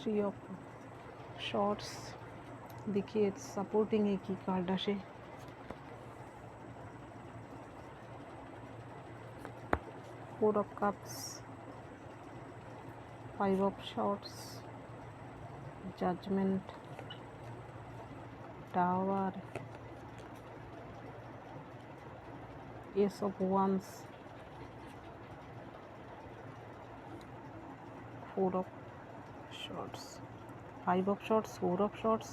Three of shorts দেখিয়ে সাপোর্টিংয়ে কি card আসে four of cups five of swords judgement tower ace of wands four of swords five of swords four of swords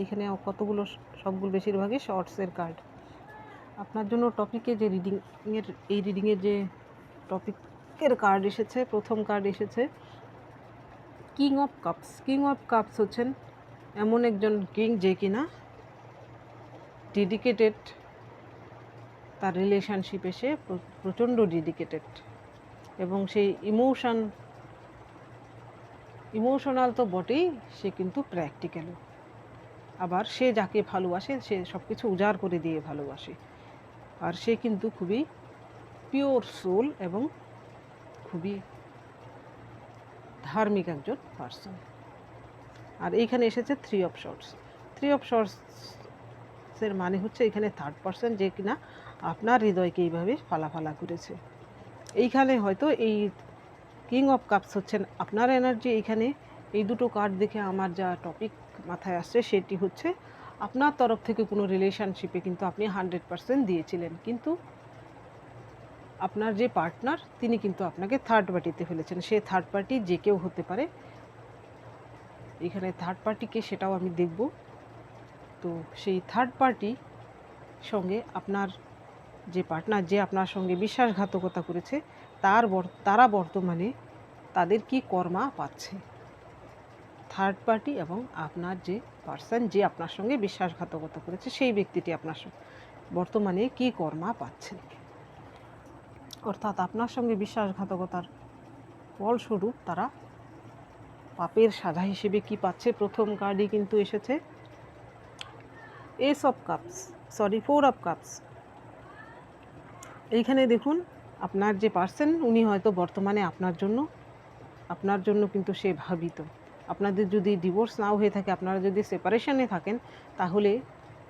এখানে কতগুলো সবগুলো বেশিরভাগই শর্টসের card আপনার জন্য টপিকে যে রিডিংয়ের এই রিডিংয়ের যে টপিকের কার্ড এসেছে, প্রথম কার্ড এসেছে king of cups king of cups হচ্ছেন এমন একজন কিং যে কিনা ডেডিকেটেড তার রিলেশনশিপে সে প্রচণ্ড ডেডিকেটেড এবং সেই ইমোশন ইমোশনাল তো বটেই, সে কিন্তু প্র্যাকটিক্যালও আবার সে যাকে ভালোবাসে, সে সব কিছু উজাড় করে দিয়ে ভালোবাসে। আর সে কিন্তু খুবই পিওর সোল এবং খুবই ধার্মিক একজন পার্সন আর এইখানে এসেছে three of swords three of শর্টসের মানে হচ্ছে এখানে থার্ড পার্সন যে কিনা আপনার হৃদয়কে এইভাবে ফালাফালা করেছে। এইখানে হয়তো এই কিং অফ কাপস হচ্ছেন আপনার এনার্জি এইখানে। এই দুটো কার্ড দেখে আমার যা টপিক মাথায় আসছে সেটি হচ্ছে, আপনার তরফ থেকে কোনো রিলেশনশিপে কিন্তু আপনি হান্ড্রেড পারসেন্ট দিয়েছিলেন। কিন্তু আপনার যে পার্টনার তিনি কিন্তু আপনাকে থার্ড পার্টিতে ফেলেছেন। সে থার্ড পার্টি যে কেউ হতে পারে। এখানে থার্ড পার্টিকে সেটাও আমি দেখব। তো সেই থার্ড পার্টি সঙ্গে আপনার যে পার্টনার যে আপনার সঙ্গে বিশ্বাসঘাতকতা করেছে তার তারা বর্তমানে তাদের কি কর্মা পাচ্ছে? থার্ড পার্টি এবং আপনার যে পার্সন যে আপনার সঙ্গে বিশ্বাসঘাতকতা করেছে, সেই ব্যক্তিটি আপনার বর্তমানে কি কর্মা পাচ্ছে? অর্থাৎ আপনার সঙ্গে বিশ্বাসঘাতকতার ফলস্বরূপ তারা পাপের সাজা হিসেবে কি পাচ্ছে? প্রথম কার্ডই কিন্তু এসেছে। Ace of cups sorry four of cups এইখানে দেখুন আপনার যে পার্সন উনি হয়তো বর্তমানে আপনার জন্য আপনার জন্য কিন্তু সে ভাবিত। আপনাদের যদি ডিভোর্স নাও হয়ে থাকে, আপনারা যদি সেপারেশনে থাকেন, তাহলে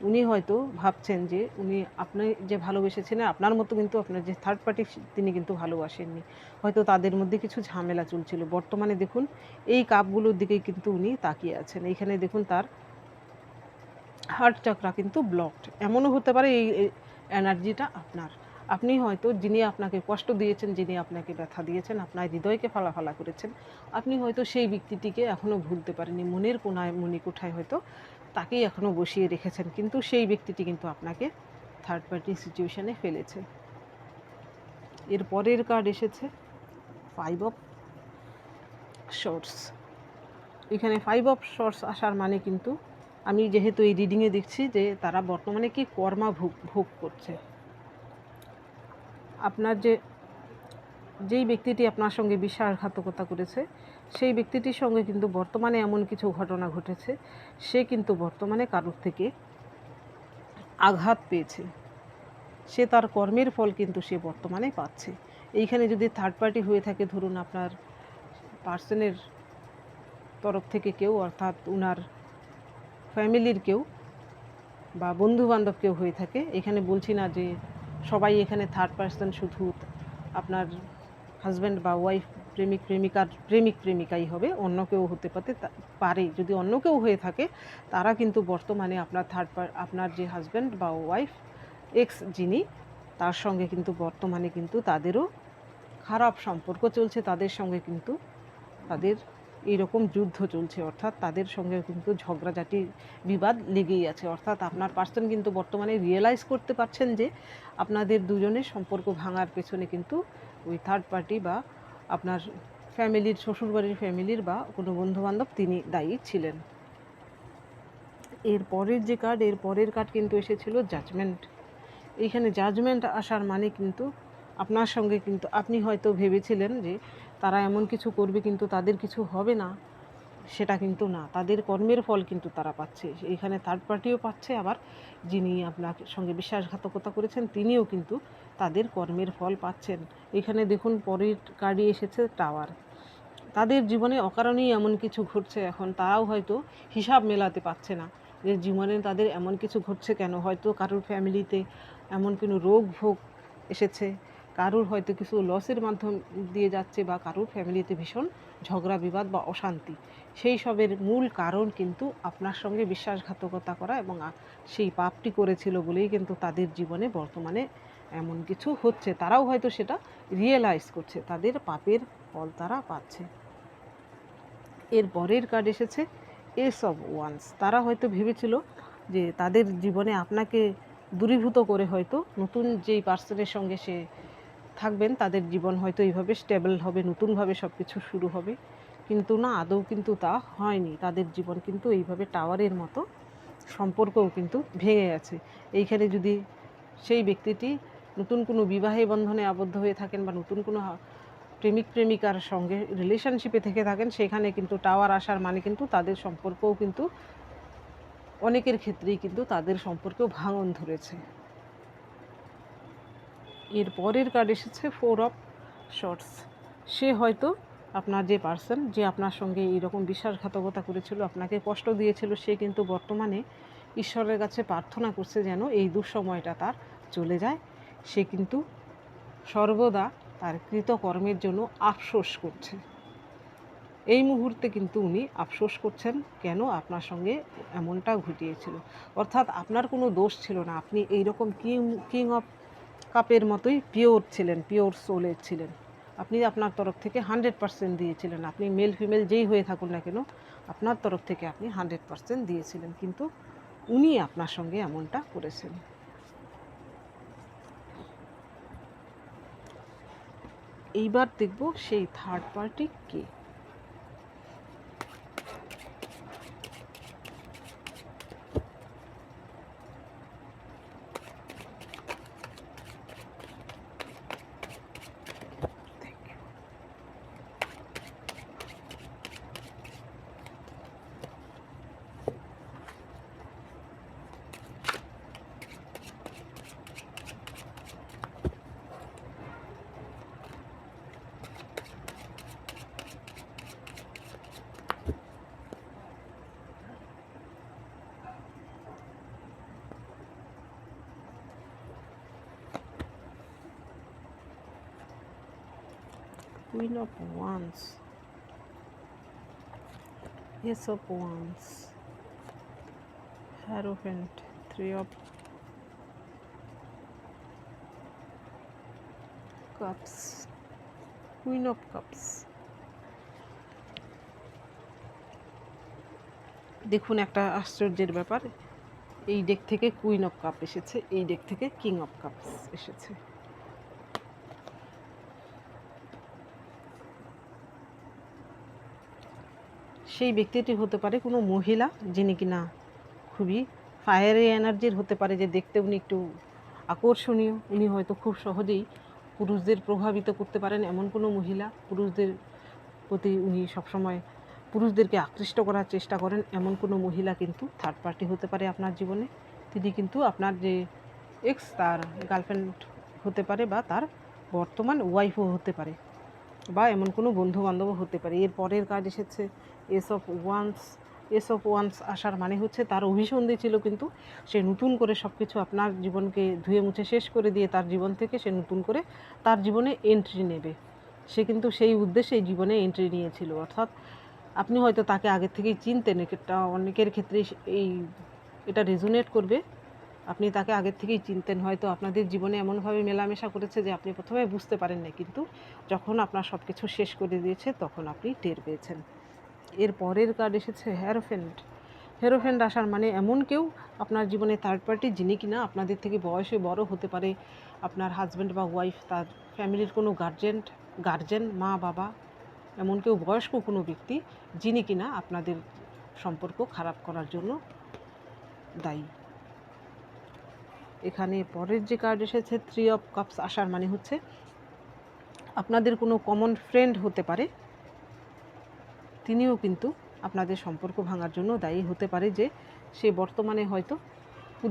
উনি হয়তো ভাবছেন যে উনি আপনি যে ভালোবেসেছিলেন আপনার মতো কিন্তু আপনার যে থার্ড পার্টি তিনি কিন্তু ভালোবাসেননি। হয়তো তাদের মধ্যে কিছু ঝামেলা চলছিল। বর্তমানে দেখুন, এই কাপগুলোর দিকেই কিন্তু উনি তাকিয়ে আছেন। এইখানে দেখুন তার হার্ট চক্রা কিন্তু ব্লকড এমনও হতে পারে এই এনার্জিটা আপনার। আপনি হয়তো যিনি আপনাকে কষ্ট দিয়েছেন, যিনি আপনাকে ব্যথা দিয়েছেন, আপনার হৃদয়কে ফালাফালা করেছেন, আপনি হয়তো সেই ব্যক্তিটিকে এখনও ভুলতে পারেননি। মনের কোনায়, মণিকোঠায় হয়তো তাকেই এখনও বসিয়ে রেখেছেন, কিন্তু সেই ব্যক্তিটি কিন্তু আপনাকে থার্ড পার্টি সিচুয়েশানে ফেলেছে। এর পরের কার্ড এসেছে ফাইভ অফ শর্টস এখানে ফাইভ অফ শর্টস আসার মানে কিন্তু আমি যেহেতু এই রিডিংয়ে দেখছি যে তারা বর্তমানে কি কর্মা ভোগ ভোগ করছে। আপনার যে, যেই ব্যক্তিটি আপনার সঙ্গে বিশ্বাসঘাতকতা করেছে, সেই ব্যক্তিটির সঙ্গে কিন্তু বর্তমানে এমন কিছু ঘটনা ঘটেছে, সে কিন্তু বর্তমানে কারোর থেকে আঘাত পেয়েছে। সে তার কর্মের ফল কিন্তু সে বর্তমানে পাচ্ছে। এইখানে যদি থার্ড পার্টি হয়ে থাকে, ধরুন আপনার পার্সনের তরফ থেকে কেউ, অর্থাৎ উনার ফ্যামিলির কেউ বা বন্ধু বান্ধব কেউ হয়ে থাকে, এখানে বলছি না যে সবাই এখানে থার্ড পার্সন শুধু আপনার হাজব্যান্ড বা ওয়াইফ প্রেমিক, প্রেমিকার, প্রেমিক, প্রেমিকাই হবে, অন্য কেউ হতে পারে পারে। যদি অন্য কেউ হয়ে থাকে, তারা কিন্তু বর্তমানে আপনার থার্ড আপনার যে হাজব্যান্ড বা ওয়াইফ এক্স যিনি, তার সঙ্গে কিন্তু বর্তমানে কিন্তু তাদেরও খারাপ সম্পর্ক চলছে, তাদের সঙ্গে কিন্তু তাদের এইরকম যুদ্ধ চলছে, অর্থাৎ তাদের সঙ্গে কিন্তু ঝগড়াঝাটি, বিবাদ লেগেই আছে। অর্থাৎ আপনার পার্সন কিন্তু বর্তমানে রিয়েলাইজ করতে পারছেন যে আপনাদের দুজনের সম্পর্ক ভাঙার পেছনে কিন্তু ওই থার্ড পার্টি বা আপনার ফ্যামিলির শ্বশুরবাড়ির ফ্যামিলির বা কোনো বন্ধুবান্ধব তিনি দায়ী ছিলেন। এর পরের যে কার্ড এর পরের কার্ড কিন্তু এসেছিল জাজমেন্ট এইখানে জাজমেন্ট আসার মানে কিন্তু আপনার সঙ্গে কিন্তু আপনি হয়তো ভেবেছিলেন যে তারা এমন কিছু করবে কিন্তু তাদের কিছু হবে না, সেটা কিন্তু না। তাদের কর্মের ফল কিন্তু তারা পাচ্ছে। এইখানে থার্ড পার্টিও পাচ্ছে, আবার যিনি আপনার সঙ্গে বিশ্বাসঘাতকতা করেছেন, তিনিও কিন্তু তাদের কর্মের ফল পাচ্ছেন। এখানে দেখুন, পরের কার্ডই এসেছে টাওয়ার তাদের জীবনে অকারণেই এমন কিছু ঘটছে এখন। তারাও হয়তো হিসাব মেলাতে পারছে না যে জীবনে তাদের এমন কিছু ঘটছে কেন। হয়তো কারোর ফ্যামিলিতে এমন কোনো রোগ ভোগ এসেছে কারোর হয়তো কিছু লসের মাধ্যম দিয়ে যাচ্ছে বা কারোর ফ্যামিলিতে ভীষণ ঝগড়া, বিবাদ বা অশান্তি। সেই সবের মূল কারণ কিন্তু আপনার সঙ্গে বিশ্বাসঘাতকতা করা এবং সেই পাপটি করেছিল বলেই কিন্তু তাদের জীবনে বর্তমানে এমন কিছু হচ্ছে। তারাও হয়তো সেটা রিয়েলাইজ করছে, তাদের পাপের ফল তারা পাচ্ছে। এর পরের কার্ড এসেছে এস অফ ওয়ান্স তারা হয়তো ভেবেছিল যে তাদের জীবনে আপনাকে দূরীভূত করে হয়তো নতুন যেই পার্সনের সঙ্গে সে থাকবেন, তাদের জীবন হয়তো এইভাবে স্টেবল হবে, নতুনভাবে সব কিছু শুরু হবে। কিন্তু না, আদৌ কিন্তু তা হয়নি। তাদের জীবন কিন্তু এইভাবে টাওয়ারের মতো, সম্পর্কও কিন্তু ভেঙে গেছে। এইখানে যদি সেই ব্যক্তিটি নতুন কোনো বিবাহে বন্ধনে আবদ্ধ হয়ে থাকেন বা নতুন কোনো প্রেমিক প্রেমিকার সঙ্গে রিলেশনশিপে থেকে থাকেন, সেখানে কিন্তু টাওয়ার আসার মানে কিন্তু তাদের সম্পর্কও কিন্তু অনেকের ক্ষেত্রেই কিন্তু তাদের সম্পর্কেও ভাঙন ধরেছে। এর পরের কার্ড এসেছে ফোর অফ শর্টস সে হয়তো আপনার যে পার্সন যে আপনার সঙ্গে এইরকম বিশ্বাসঘাতকতা করেছিল, আপনাকে কষ্ট দিয়েছিল, সে কিন্তু বর্তমানে ঈশ্বরের কাছে প্রার্থনা করছে যেন এই দুঃসময়টা তার চলে যায়। সে কিন্তু সর্বদা তার কৃতকর্মের জন্য আফসোস করছে। এই মুহূর্তে কিন্তু উনি আফসোস করছেন কেন আপনার সঙ্গে এমনটা ঘটিয়েছিল। অর্থাৎ আপনার কোনো দোষ ছিল না। আপনি এইরকম কিং কিং অফ কাপের মতোই পিওর ছিলেন, পিওর সোলের ছিলেন। আপনি আপনার তরফ থেকে হান্ড্রেড পার্সেন্ট দিয়েছিলেন। আপনি মেল ফিমেল যেই হয়ে থাকুন না কেন, আপনার তরফ থেকে আপনি হান্ড্রেড পার্সেন্ট দিয়েছিলেন। কিন্তু উনি আপনার সঙ্গে এমনটা করেছেন। এইবার দেখব সেই থার্ড পার্টি কে। Queen of Wands. Ace of Wands. Hierophant. Three of Cups. Queen of Cups. দেখুন একটা আশ্চর্যের ব্যাপার এই ডেক থেকে কুইন অফ কাপ এসেছে এই ডেক থেকে কিং অফ কাপস এসেছে সেই ব্যক্তিটি হতে পারে কোনো মহিলা যিনি কিনা খুবই ফায়ারি এনার্জির হতে পারে যে দেখতে উনি একটু আকর্ষণীয়। উনি হয়তো খুব সহজেই পুরুষদের প্রভাবিত করতে পারেন এমন কোনো মহিলা। পুরুষদের প্রতি উনি সবসময় পুরুষদেরকে আকৃষ্ট করার চেষ্টা করেন এমন কোনো মহিলা কিন্তু থার্ড পার্টি হতে পারে আপনার জীবনে। তিনি কিন্তু আপনার যে এক্স তার গার্লফ্রেন্ড হতে পারে বা তার বর্তমান ওয়াইফও হতে পারে বা এমন কোনো বন্ধু বান্ধবও হতে পারে। এর পরের কাজ এসেছে ace of wands, ace of wands আসার মানে হচ্ছে তার অভিসন্ধি ছিল কিন্তু সে নতুন করে সব কিছু আপনার জীবনকে ধুয়ে মুছে শেষ করে দিয়ে তার জীবন থেকে সে নতুন করে তার জীবনে এন্ট্রি নেবে। সে কিন্তু সেই উদ্দেশ্যে জীবনে এন্ট্রি নিয়েছিল। অর্থাৎ আপনি হয়তো তাকে আগে থেকেই চিনতেন, এটা অনেকের ক্ষেত্রেই এই, এটা রেজুনেট করবে। আপনি তাকে আগের থেকেই চিনতেন, হয়তো আপনাদের জীবনে এমনভাবে মেলামেশা করেছে যে আপনি প্রথমে বুঝতে পারেন না কিন্তু যখন আপনার সব কিছু শেষ করে দিয়েছে, তখন আপনি টের পেয়েছেন। এর পরের কার্ড এসেছে হ্যারোফেন্ট হেরোফেন্ট আসার মানে এমন কেউ আপনার জীবনে থার্ড পার্টি যিনি কিনা আপনাদের থেকে বয়সে বড় হতে পারে। আপনার হাজব্যান্ড বা ওয়াইফ তার ফ্যামিলির কোনো গার্জেন গার্জেন মা, বাবা, এমন কেউ বয়স্ক কোনো ব্যক্তি যিনি কিনা আপনাদের সম্পর্ক খারাপ করার জন্য দায়ী। এখানে পরের যে কার্ড এসেছে থ্রি অফ কাপস আসার মানে হচ্ছে আপনাদের কোনো কমন ফ্রেন্ড হতে পারে। তিনিও কিন্তু আপনাদের সম্পর্ক ভাঙার জন্য দায়ী হতে পারে যে সে বর্তমানে হয়তো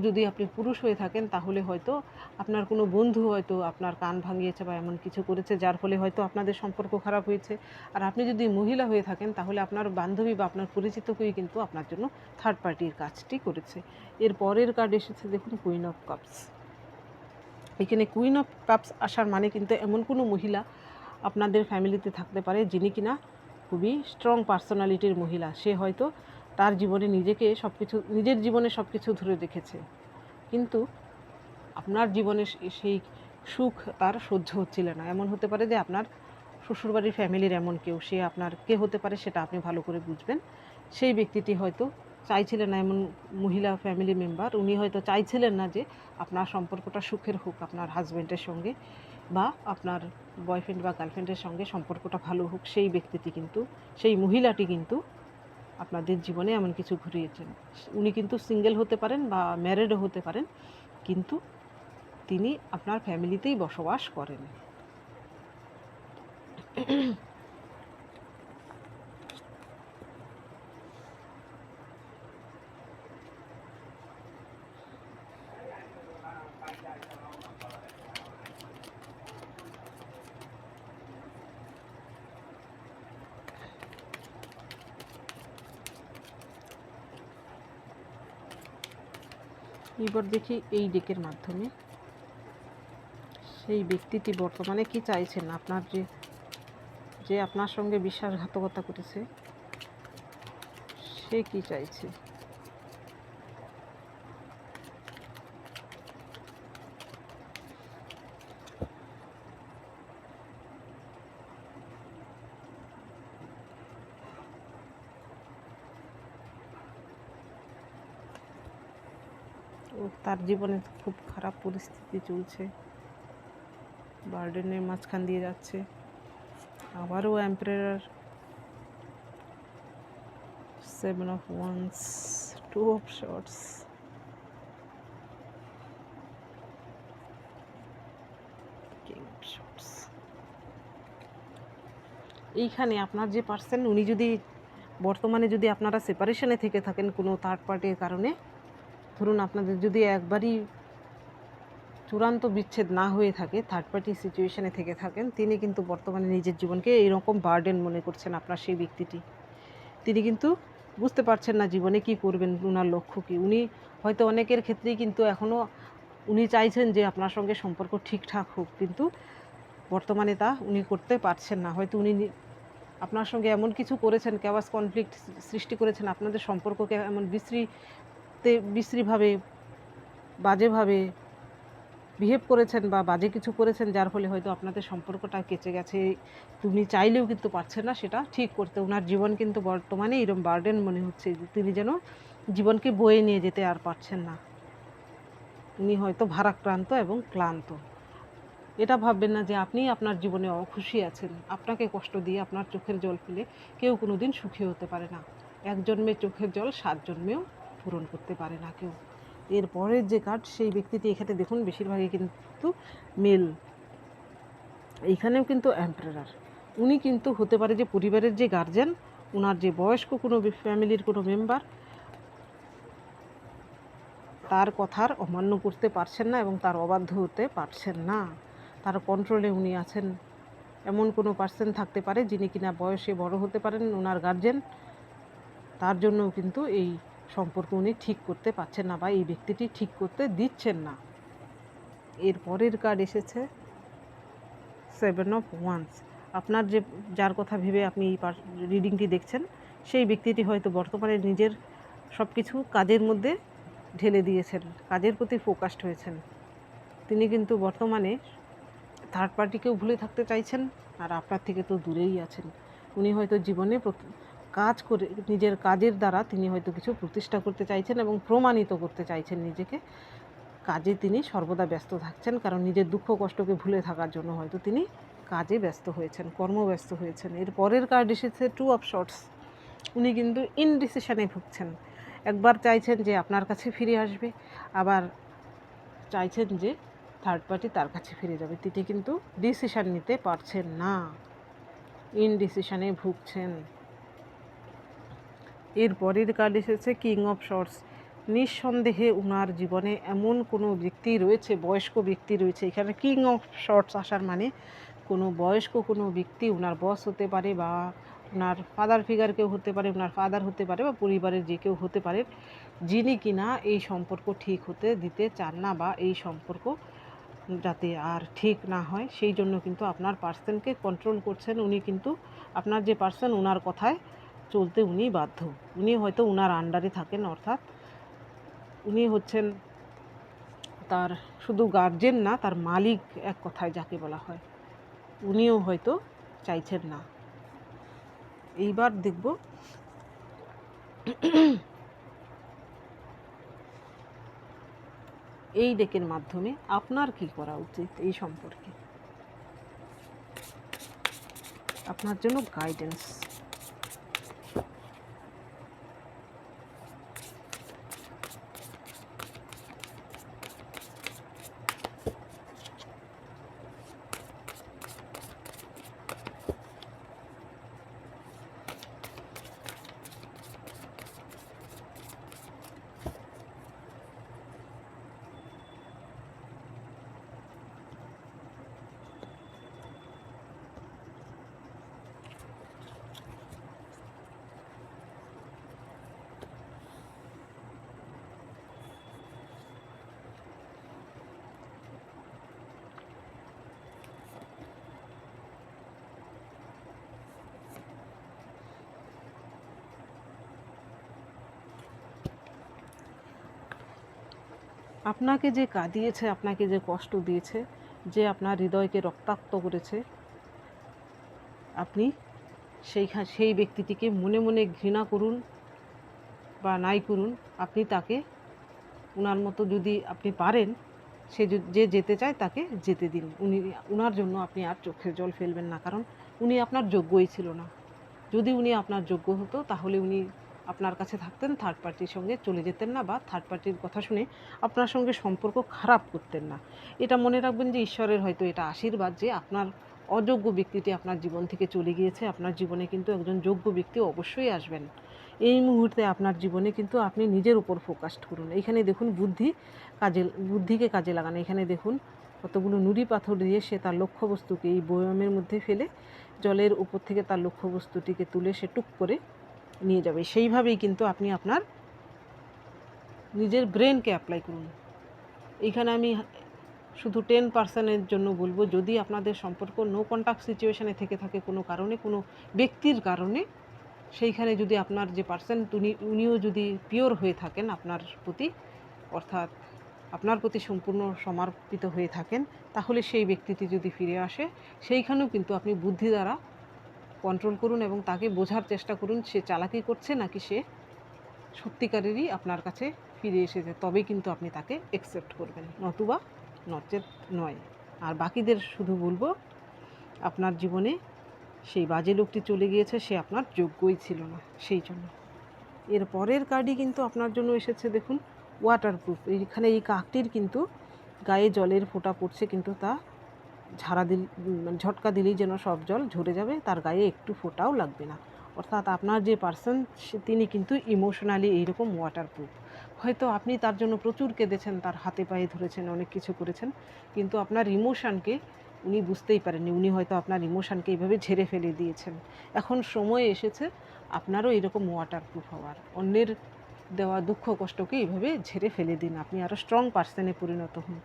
যদি আপনি পুরুষ হয়ে থাকেন, তাহলে হয়তো আপনার কোনো বন্ধু হয়তো আপনার কান ভাঙিয়েছে বা এমন কিছু করেছে, যার ফলে হয়তো আপনাদের সম্পর্ক খারাপ হয়েছে। আর আপনি যদি মহিলা হয়ে থাকেন, তাহলে আপনার বান্ধবী বা আপনার পরিচিত কেউই কিন্তু আপনার জন্য থার্ড পার্টির কাজটি করেছে। এর পরের কার্ড এসেছে, দেখুন কুইন অফ কাপস এখানে কুইন অফ কাপস আসার মানে কিন্তু এমন কোনো মহিলা আপনাদের ফ্যামিলিতে থাকতে পারে যিনি কিনা খুবই স্ট্রং পার্সোনালিটির মহিলা। সে হয়তো তার জীবনে নিজেকে সব কিছু নিজের জীবনে সব কিছু ধরে রেখেছে। কিন্তু আপনার জীবনে সেই সুখ তার সহ্য হচ্ছিল না। এমন হতে পারে যে আপনার শ্বশুরবাড়ির ফ্যামিলির এমন কেউ, সে আপনার কে হতে পারে সেটা আপনি ভালো করে বুঝবেন। সেই ব্যক্তিটি হয়তো চাইছিলেন না, এমন মহিলা ফ্যামিলি মেম্বার উনি হয়তো চাইছিলেন না যে আপনার সম্পর্কটা সুখের হোক আপনার হাজব্যান্ডের সঙ্গে। বা আপনার বয়ফ্রেন্ড বা গার্লফ্রেন্ডের সঙ্গে সম্পর্কটা ভালো হোক, সেই ব্যক্তিটি কিন্তু, সেই মহিলাটি কিন্তু আপনাদের জীবনে এমন কিছু ঘুরিয়েছেন উনি কিন্তু সিঙ্গেল হতে পারেন বা ম্যারেডও হতে পারেন, কিন্তু তিনি আপনার ফ্যামিলিতেই বসবাস করেন। এবার দেখি এই ডেকের মাধ্যমে। সেই ব্যক্তিটি বর্তমানে কি চাইছেন? আপনার যে যে আপনার সঙ্গে বিশ্বাসঘাতকতা করেছে, সে কি চাইছে? তার জীবনে খুব খারাপ পরিস্থিতি চলছে। বার্ডেনের মাঝখান দিয়ে যাচ্ছে। আবারও umpire seven of wands two of swords এইখানে আপনার যে পার্সন উনি যদি বর্তমানে যদি আপনারা সেপারেশনে থেকে থাকেন কোনো থার্ড পার্টির কারণে ধরুন আপনাদের যদি একবারই চূড়ান্ত বিচ্ছেদ না হয়ে থাকে থার্ড পার্টি সিচুয়েশানে থেকে থাকেন, তিনি কিন্তু বর্তমানে নিজের জীবনকে এইরকম বার্ডেন মনে করছেন আপনার সেই ব্যক্তিটি। তিনি কিন্তু বুঝতে পারছেন না জীবনে কি করবেন ওনার লক্ষ্য কি। উনি হয়তো অনেকের ক্ষেত্রেই কিন্তু এখনও উনি চাইছেন যে আপনার সঙ্গে সম্পর্ক ঠিকঠাক হোক, কিন্তু বর্তমানে তা উনি করতে পারছেন না। হয়তো উনি আপনার সঙ্গে এমন কিছু করেছেন ক্যাওয়াস কনফ্লিক্ট সৃষ্টি করেছেন, আপনাদের সম্পর্ককে এমন বিশ্রীতে বিশ্রীভাবে, বাজেভাবে বিহেভ করেছেন বা বাজে কিছু করেছেন, যার ফলে হয়তো আপনাদের সম্পর্কটা কেচে গেছে। তুমি চাইলেও কিন্তু পারছেন না সেটা ঠিক করতে। ওনার জীবন কিন্তু বর্তমানে এরকম বার্ডেন মনে হচ্ছে তিনি যেন জীবনকে বয়ে নিয়ে যেতে আর পারছেন না। উনি হয়তো ভারাক্রান্ত এবং ক্লান্ত। এটা ভাববেন না যে আপনি আপনার জীবনে অখুশি আছেন। আপনাকে কষ্ট দিয়ে আপনার চোখের জল ফেলে কেউ কোনো দিন সুখী হতে পারে না। এক জন্মের চোখের জল সাত জন্মেও পূরণ করতে পারে না কেউ। এরপরের যে কার্ড সেই ব্যক্তিটি এখানে দেখুন, বেশিরভাগই কিন্তু মেল এইখানেও কিন্তু অ্যাম্পারার উনি কিন্তু হতে পারে যে পরিবারের যে গার্জেন ওনার যে বয়স্ক কোনো ফ্যামিলির কোনো মেম্বার তার কথার অমান্য করতে পারছেন না এবং তার অবাধ্য হতে পারছেন না। তার কন্ট্রোলে উনি আছেন। এমন কোনো পার্সন থাকতে পারে যিনি কিনা বয়সে বড় হতে পারেন ওনার গার্জেন তার জন্যও কিন্তু এই সম্পর্ক উনি ঠিক করতে পারছেন না বা এই ব্যক্তিটি ঠিক করতে দিচ্ছেন না। এর পরের কার্ড এসেছে সেভেন অফ ওয়ান্স আপনার যে, যার কথা ভেবে আপনি এই রিডিংটি দেখছেন, সেই ব্যক্তিটি হয়তো বর্তমানে নিজের সব কিছু কাজের মধ্যে ঢেলে দিয়েছেন, কাজের প্রতি ফোকাসড হয়েছেন। তিনি কিন্তু বর্তমানে থার্ড পার্টিকেও ভুলে থাকতে চাইছেন, আর আপনার থেকে তো দূরেই আছেন। উনি হয়তো জীবনে কাজ করে, নিজের কাজের দ্বারা তিনি হয়তো কিছু প্রতিষ্ঠা করতে চাইছেন এবং প্রমাণিত করতে চাইছেন নিজেকে। কাজে তিনি সর্বদা ব্যস্ত থাকছেন কারণ নিজের দুঃখ কষ্টকে ভুলে থাকার জন্য হয়তো তিনি কাজে ব্যস্ত হয়েছেন কর্মব্যস্ত হয়েছেন। এর পরের কার্ড এসেছে টু অফ শর্টস উনি কিন্তু ইনডিসিশনে ভুগছেন। একবার চাইছেন যে আপনার কাছে ফিরে আসবে, আবার চাইছেন যে থার্ড পার্টি তার কাছে ফিরে যাবে। তিনি কিন্তু ডিসিশান নিতে পারছেন না। ইনডিসিশনে ভুগছেন। এর পরের কার্ড এসেছে কিং অফ শর্টস নিঃসন্দেহে ওনার জীবনে এমন কোনো ব্যক্তি রয়েছে, বয়স্ক ব্যক্তি রয়েছে। এখানে কিং অফ শর্টস আসার মানে কোনো বয়স্ক কোনো ব্যক্তি ওনার বস হতে পারে বা ওনার ফাদার ফিগার কেউ হতে পারে ওনার ফাদার হতে পারে বা পরিবারের যে কেউ হতে পারে, যিনি কিনা এই সম্পর্ক ঠিক হতে দিতে চান না বা এই সম্পর্ক যাতে আর ঠিক না হয়, সেই জন্য কিন্তু আপনার পার্সনকে কন্ট্রোল করছেন। উনি কিন্তু আপনার যে পার্সন ওনার কথায় চলতে উনি বাধ্য। উনি হয়তো ওনার আন্ডারে থাকেন, অর্থাৎ উনি হচ্ছেন তার শুধু গার্জেন না, তার মালিক এক কথায় যাকে বলা হয়। উনিও হয়তো চাইছেন না। এইবার দেখব। এই ডেকের মাধ্যমে আপনার কি করা উচিত এই সম্পর্কে? আপনার জন্য গাইডেন্স আপনাকে যে কাঁদিয়েছে, আপনাকে যে কষ্ট দিয়েছে, যে আপনার হৃদয়কে রক্তাক্ত করেছে, আপনি সেই সেই ব্যক্তিটিকে মনে মনে ঘৃণা করুন বা নাই করুন, আপনি তাকে ওনার মতো যদি আপনি পারেন, সে যে- যেতে চায় তাকে যেতে দিন। উনি ওনার জন্য আপনি আর চোখের জল ফেলবেন না, কারণ উনি আপনার যোগ্যই ছিল না। যদি উনি আপনার যোগ্য হতো, তাহলে উনি আপনার কাছে থাকতেন থার্ড পার্টির সঙ্গে চলে যেতেন না বা থার্ড পার্টির কথা শুনে আপনার সঙ্গে সম্পর্ক খারাপ করতেন না। এটা মনে রাখবেন যে ঈশ্বরের হয়তো এটা আশীর্বাদ যে আপনার অযোগ্য ব্যক্তিটি আপনার জীবন থেকে চলে গিয়েছে, আপনার জীবনে কিন্তু একজন যোগ্য ব্যক্তি অবশ্যই আসবেন। এই মুহূর্তে আপনার জীবনে কিন্তু আপনি নিজের উপর ফোকাসড করুন। এখানে দেখুন বুদ্ধি কাজে, বুদ্ধিকে কাজে লাগান। এখানে দেখুন কতগুলো নুড়ি পাথর দিয়ে সে তার লক্ষ্যবস্তুকে এই বয়ামের মধ্যে ফেলে, জলের উপর থেকে তার লক্ষ্যবস্তুটিকে তুলে সে টুক করে নিয়ে যাবে। সেইভাবেই কিন্তু আপনি আপনার নিজের ব্রেনকে অ্যাপ্লাই করুন। এইখানে আমি শুধু টেন পার্সেন্টের জন্য বলব, যদি আপনাদের সম্পর্ক নো কন্ট্যাক্ট সিচুয়েশানে থেকে থাকে কোনো কারণে, কোনো ব্যক্তির কারণে, সেইখানে যদি আপনার যে পার্সন উনি, উনিও যদি পিওর হয়ে থাকেন আপনার প্রতি, অর্থাৎ আপনার প্রতি সম্পূর্ণ সমর্পিত হয়ে থাকেন, তাহলে সেই ব্যক্তিটি যদি ফিরে আসে, সেইখানেও কিন্তু আপনি বুদ্ধি দ্বারা কন্ট্রোল করুন এবং তাকে বোঝার চেষ্টা করুন সে চালাকি করছে নাকি সে সত্যিকারেরই আপনার কাছে ফিরে এসেছে, তবেই কিন্তু আপনি তাকে অ্যাকসেপ্ট করবেন। নতুবা নচেত নয়। আর বাকিদের শুধু বলব, আপনার জীবনে সেই বাজে লোকটি চলে গিয়েছে, সে আপনার যোগ্যই ছিল না, সেই জন্য। এর পরের কার্ডই কিন্তু আপনার জন্য এসেছে, দেখুন ওয়াটারপ্রুফ এইখানে এই কাকটির কিন্তু গায়ে জলের ফোঁটা পড়ছে, কিন্তু তা ঝাড়া দিল মানে ঝটকা দিলেই যেন সব জল ঝরে যাবে, তার গায়ে একটু ফোঁটাও লাগবে না। অর্থাৎ আপনার যে পার্সন তিনি কিন্তু ইমোশনালি এইরকম ওয়াটারপ্রুফ হয়তো আপনি তার জন্য প্রচুর কেঁদেছেন, তার হাতে পায়ে ধরেছেন, অনেক কিছু করেছেন, কিন্তু আপনার ইমোশনকে উনি বুঝতেই পারেননি। উনি হয়তো আপনার ইমোশনকে এইভাবে ঝেড়ে ফেলে দিয়েছেন। এখন সময় এসেছে, আপনারও এরকম ওয়াটার প্রুফ হওয়ার। অন্যের দেওয়া দুঃখ কষ্টকে এইভাবে ঝেড়ে ফেলে দিন। আপনি আরও স্ট্রং পার্সনে পরিণত হন।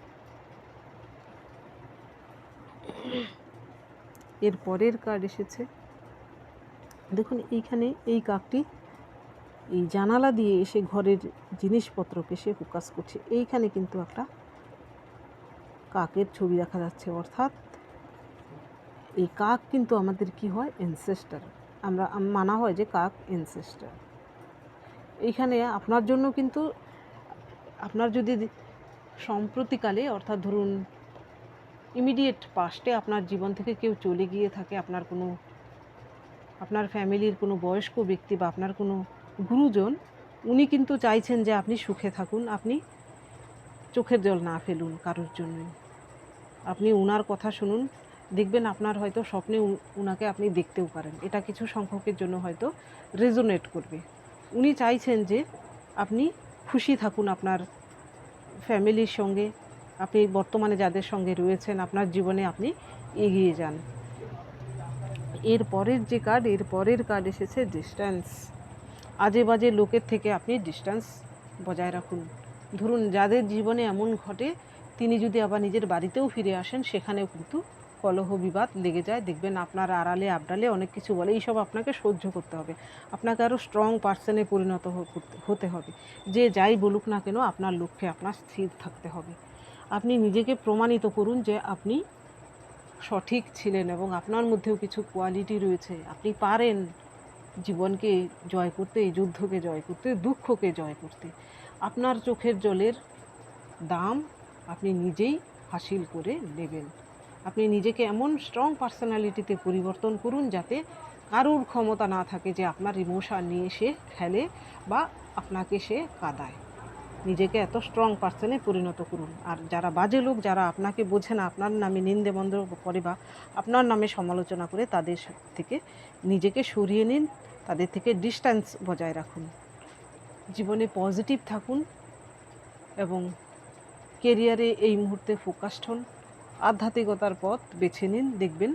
এর পরের কার্ড এসেছে। দেখুন, এইখানে এই কাকটি এই জানালা দিয়ে এসে ঘরের জিনিসপত্রকে সে ফোকাস করছে। এইখানে কিন্তু একটা কাকের ছবি দেখা যাচ্ছে, অর্থাৎ এই কাক কিন্তু আমাদের কি হয়? এনসেস্টার আমরা মানা হয় যে কাক এনসেস্টার এইখানে আপনার জন্য কিন্তু, আপনার যদি সম্প্রতিকালে, অর্থাৎ ধরুন ইমিডিয়েট পাস্টে আপনার জীবন থেকে কেউ চলে গিয়ে থাকে, আপনার কোনো, আপনার ফ্যামিলির কোনো বয়স্ক ব্যক্তি বা আপনার কোনো গুরুজন, উনি কিন্তু চাইছেন যে আপনি সুখে থাকুন, আপনি চোখের জল না ফেলুন কারোর জন্য। আপনি উনার কথা শুনুন, দেখবেন আপনার হয়তো স্বপ্নে উনাকে আপনি দেখতেও পারেন। এটা কিছু সংখ্যকের জন্য হয়তো রেজোনেট করবে। উনি চাইছেন যে আপনি খুশি থাকুন আপনার ফ্যামিলির সঙ্গে আপনি বর্তমানে যাদের সঙ্গে রয়েছেন, আপনার জীবনে আপনি এগিয়ে যান। এর পরের যে কার্ড এর পরের কার্ড এসেছে ডিস্ট্যান্স আজে বাজে লোকের থেকে আপনি ডিস্ট্যান্স বজায় রাখুন। ধরুন, যাদের জীবনে এমন ঘটে, তিনি যদি আবার নিজের বাড়িতেও ফিরে আসেন, সেখানেও কিন্তু কলহ বিবাদ লেগে যায়। দেখবেন আপনার আড়ালে, আবডালে অনেক কিছু বলে, এইসব আপনাকে সহ্য করতে হবে। আপনাকে আরও স্ট্রং পার্সনে পরিণত হতে হবে। যে যাই বলুক না কেন, আপনার লক্ষ্যে আপনার স্থির থাকতে হবে। আপনি নিজেকে প্রমাণিত করুন যে আপনি সঠিক ছিলেন এবং আপনার মধ্যেও কিছু কোয়ালিটি রয়েছে। আপনি পারেন জীবনকে জয় করতে, এই যুদ্ধকে জয় করতে, দুঃখকে জয় করতে। আপনার চোখের জলের দাম আপনি নিজেই হাসিল করে নেবেন। আপনি নিজেকে এমন স্ট্রং পার্সোনালিটিতে পরিবর্তন করুন যাতে কারুর ক্ষমতা না থাকে যে আপনার ইমোশন নিয়ে সে খেলে বা আপনাকে সে কাঁদায়। নিজেকে এত স্ট্রং পার্সনে পরিণত করুন। আর যারা বাজে লোক, যারা আপনাকে বোঝে না, আপনার নামে নিন্দে মন্দ করে বা আপনার নামে সমালোচনা করে, তাদের থেকে নিজেকে সরিয়ে নিন, তাদের থেকে ডিস্ট্যান্স বজায় রাখুন। জীবনে পজিটিভ থাকুন এবং কেরিয়ারে এই মুহূর্তে ফোকাসড হন। আধ্যাত্মিকতার পথ বেছে নিন, দেখবেন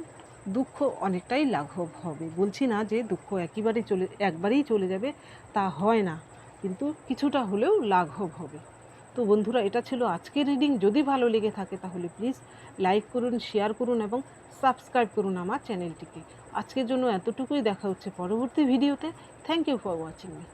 দুঃখ অনেকটাই লাঘব হবে। বলছি না যে দুঃখ একেবারেই চলে একবারেই চলে যাবে, তা হয় না। কিন্তু কিছুটা হলেও লাঘব হবে। তো বন্ধুরা, এটা ছিল আজকের রিডিং। যদি ভালো লেগে থাকে তাহলে প্লিজ লাইক করুন, শেয়ার করুন এবং সাবস্ক্রাইব করুন আমার চ্যানেলটিকে। আজকের জন্য এতটুকুই। দেখা হচ্ছে পরবর্তী ভিডিওতে। Thank you for watching me